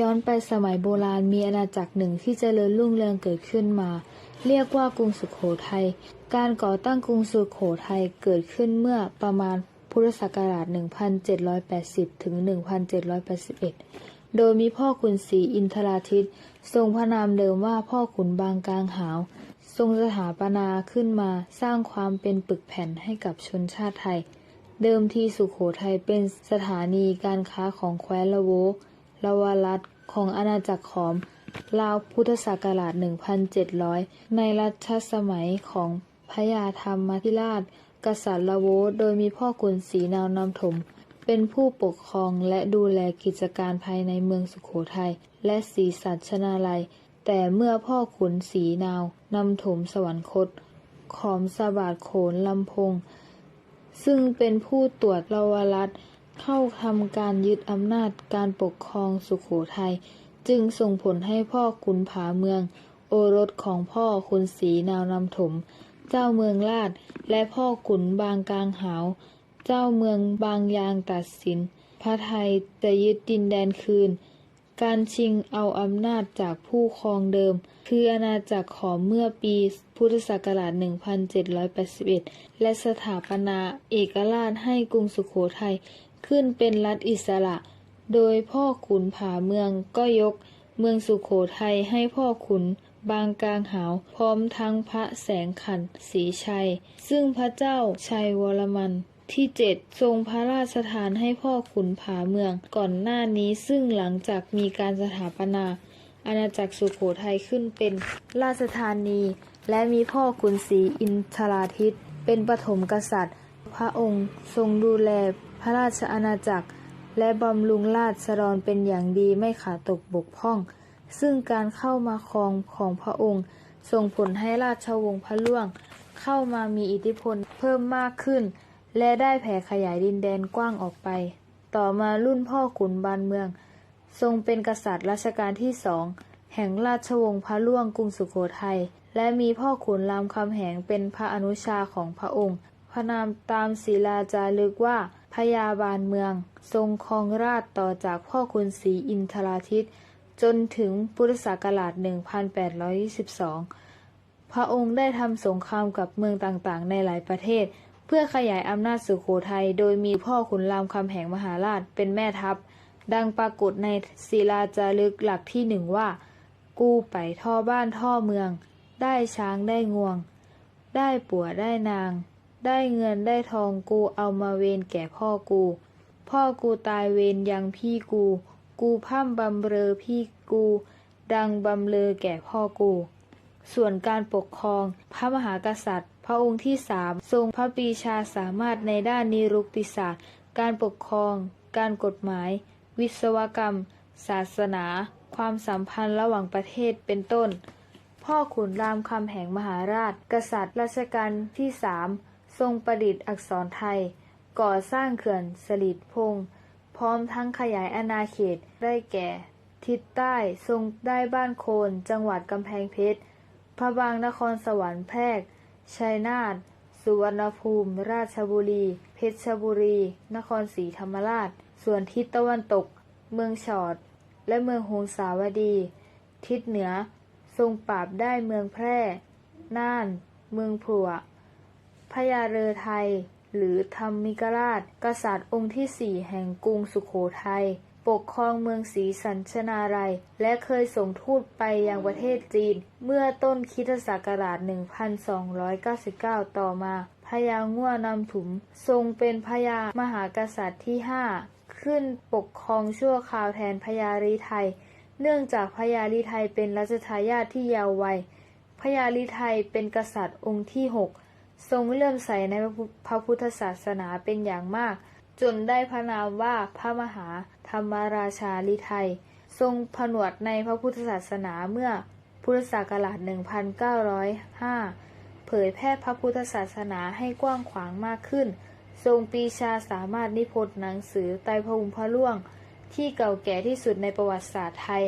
ย้อนไปสมัยโบราณมีอาณาจักรหนึ่งที่เจริญรุ่งเรืองเกิดขึ้นมา เรียกว่ากรุงสุขโขทัย การก่อตั้งกรุงสุขโขทัยเกิดขึ้นเมื่อประมาณพุทธศักราช 1780 ถึง 1781 โดยมีพ่อขุนศรีอินทราทิต ทรงพระนามเดิมว่าพ่อขุนบางกลางหาว ทรงสถาปนาขึ้นมาสร้างความเป็นปึกแผ่นให้กับชนชาติไทย เดิมทีสุขโขทัยเป็นสถานีการค้าของแคว้นละโว ลาวรัตของอาณาจักรขอม ราวพุทธศักราช 1700 ในรัชสมัยของพระยาธรรมธิราช กษัตริย์ละโวโดยมีพ่อขุนศรีนาวนำถม เป็นผู้ปกครองและดูแลกิจการภายในเมืองสุขโขทัยและศรีสัชนาลัย แต่เมื่อพ่อขุนศรีนาวนำถมสวรรคต ขอมสบาดโขนลำพง ซึ่งเป็นผู้ตรวจลาวรัต เข้าทำการยึดอำนาจการปกครองสุขโขทัยจึงส่งผลให้พ่อขุนผาเมือง โอรสของพ่อขุนศรีนาวนำถม เจ้าเมืองลาดและพ่อขุนบางกลางหาว เจ้าเมืองบางยางตัดสิน พระไทยจะยึดดินแดนคืน การชิงเอาอำนาจจากผู้ครองเดิม คืออาณาจักรขอมเมื่อปีพุทธศักราช 1781 และสถาปนาเอกราชให้กรุงสุขโขทัย ขึ้นเป็นรัฐอิสระ โดยพ่อขุนผาเมืองก็ยกเมืองสุขโขทัยให้พ่อขุนบางกลางหาวพร้อมทั้งพระแสงขันธ์ศรีชัย ซึ่งพระเจ้าชัยวรมันที่เจ็ดทรงพระราชทานให้พ่อขุนผาเมืองก่อนหน้านี้ซึ่งหลังจากมีการสถาปนา อาณาจักรสุโขทัยขึ้นเป็นราชธานี และมีพ่อขุนศรีอินทราทิต เป็นปฐมกษัตริย์ พระองค์ทรงดูแลพระราชอาณาจักร และบำรุงราษฎรเป็นอย่างดีไม่ขาดตกบกพร่อง ซึ่งการเข้ามาครองของพระองค์ส่งผลให้ราชวงศ์พระล่วง เข้ามามีอิทธิพลเพิ่มมากขึ้น และได้แผ่ขยายดินแดนกว้างออกไป ต่อมารุ่นพ่อขุนบานเมือง ทรงเป็นกษัตริย์รัชกาลที่สองแห่งราชวงศ์พระล่วงกรุงสุโขทัยและมีพ่อขุนรามคำแหงเป็นพระอนุชาของพระองค์ พระนามตามศิลาจารึกว่าพญาบาลเมือง ทรงครองราชต่อจากพ่อขุนศรีอินทราทิต จนถึงพุทธศักราช 1822 พระองค์ได้ทำสงครามกับเมืองต่างๆ ในหลายประเทศ เพื่อขยายอำนาจสุโขทัยโดยมีพ่อขุนรามคำแหงมหาราชเป็นแม่ทัพ ดังปรากฏในศิลาจารึกหลักที่หนึ่งว่า กู้ไปท่อบ้านท่อเมือง ได้ช้างได้งวง ได้ปัวได้นาง ได้เงินได้ทองกูเอามาเวนแก่พ่อกู พ่อกูตายเวนยังพี่กู กูพ่ำบำเรอพี่กู ดังบำเรอแก่พ่อกู ส่วนการปกครองพระมหากษัตริย์ พระองค์ที่สามทรงพระปีชาสามารถในด้านนิรุกติศาสตร์ การปกครอง การกฎหมาย วิศวกรรม ศาสนา ความสัมพันธ์ระหว่างประเทศเป็นต้น พ่อขุนรามคำแหงมหาราช กษัตริย์รัชกาลที่สาม ทรงประดิษฐ์อักษรไทย ก่อสร้างเขื่อนสลิดพง พร้อมทั้งขยายอาณาเขตได้แก่ ทิศใต้ทรงได้บ้านโคน จังหวัดกำแพงเพชร พระบางนครสวรรค์แพร่ชัยนาทสุวรรณภูมิ ราชบุรี เพชรบุรี นครศรีธรรมราช ส่วนทิศตะวันตก เมืองฉอด และเมืองหงสาวดี ทิศเหนือ ทรงปราบได้เมืองแพร่ น่าน เมืองผัว พญาเรือไทย หรือธรรมิกราช กษัตริย์องค์ที่สี่แห่งกรุงสุขโขทัยปกครองเมืองศรีสัญชนาลัย และเคยส่งทูตไปยังประเทศจีน เมื่อต้นคริสตศักราช 1299 ต่อมาพญาง่วนำถุม ทรงเป็นพญามหากษัตริย์ที่ห้าขึ้นปกครองชั่วคราวแทนพญาลีไทย เนื่องจากพญาลีไทยเป็นรัชทายาทที่ยาววัยพญาลีไทยเป็นกษัตริย์องค์ที่หก ทรงเลื่อมใสในพระพุทธศาสนาเป็นอย่างมาก จนได้พระนามว่าพระมหาธรรมราชาลิไทย ทรงผนวดในพระพุทธศาสนาเมื่อพุทธศักราช 1905 เผยแพร่พระพุทธศาสนาให้กว้างขวางมากขึ้น ทรงปีชาสามารถนิพนธ์หนังสือไตรภูมิพระล่วง ที่เก่าแก่ที่สุดในประวัติศาสตร์ไทย